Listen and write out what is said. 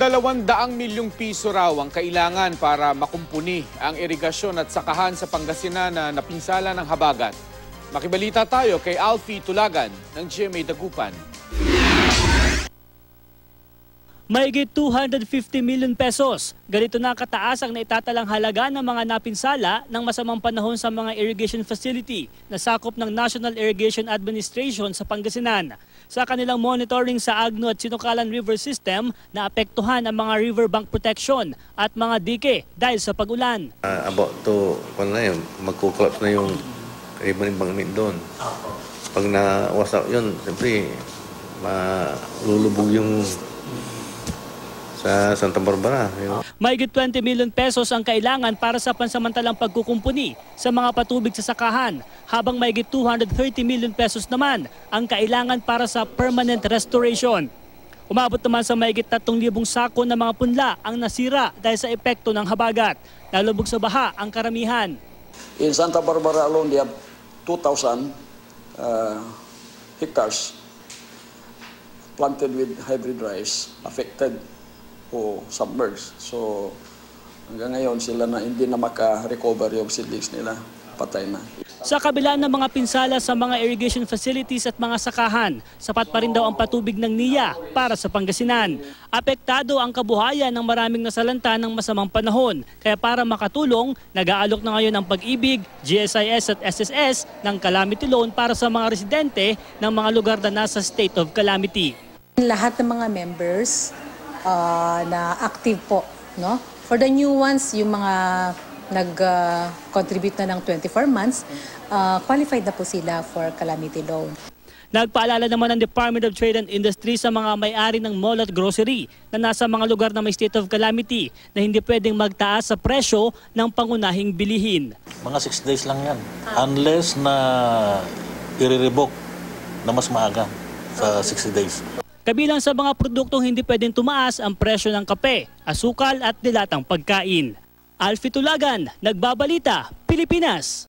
Dalawandaang milyong piso raw ang kailangan para makumpuni ang irigasyon at sakahan sa Pangasinan na napinsala ng habagat. Makibalita tayo kay Alfie Tulagan ng GMA Dagupan. Mahigit 250 million pesos. Ganito na kataas ang naitatalang halaga ng mga napinsala ng masamang panahon sa mga irrigation facility na sakop ng National Irrigation Administration sa Pangasinan. Sa kanilang monitoring sa Agno at Sinukalan River System, naapektuhan ang mga riverbank protection at mga dike dahil sa pag-ulan. Uh, about to, kung na yun, magkuklaps na yung ribbon bangnit doon. Pag nawasak yun, siyempre, malulubog yung sa Santa Barbara. Mahigit 20 million pesos ang kailangan para sa pansamantalang pagkukumpuni sa mga patubig sa sakahan, habang mahigit 230 million pesos naman ang kailangan para sa permanent restoration. Umabot naman sa mahigit 3,000 sako ng mga punla ang nasira dahil sa epekto ng habagat. Nalubog sa baha ang karamihan. In Santa Barbara alone, they have 2,000 uh, hectares planted with hybrid rice affected o submerged. So, hanggang ngayon sila na hindi na maka-recover yung seedlings nila. Patay na. Sa kabila ng mga pinsala sa mga irrigation facilities at mga sakahan, sapat pa rin daw ang patubig ng NIA para sa Pangasinan. Apektado ang kabuhayan ng maraming nasalanta ng masamang panahon. Kaya para makatulong, nag-aalok na ngayon ang pag-ibig, GSIS at SSS ng calamity loan para sa mga residente ng mga lugar na nasa state of calamity. Lahat ng mga members uh, na active po, no? For the new ones, yung mga nag-contribute na ng 24 months, uh, qualified na po sila for calamity loan. Nagpaalala naman ng Department of Trade and Industry sa mga may-ari ng mall at grocery na nasa mga lugar na may state of calamity na hindi pwedeng magtaas sa presyo ng pangunahing bilihin. Mga 6 days lang yan. Unless na i-revoke na mas maaga sa 60 days. Kabilang sa mga produktong hindi pwedeng tumaas ang presyo ng kape, asukal at dilatang pagkain. Alfie Tulagan, Nagbabalita, Pilipinas.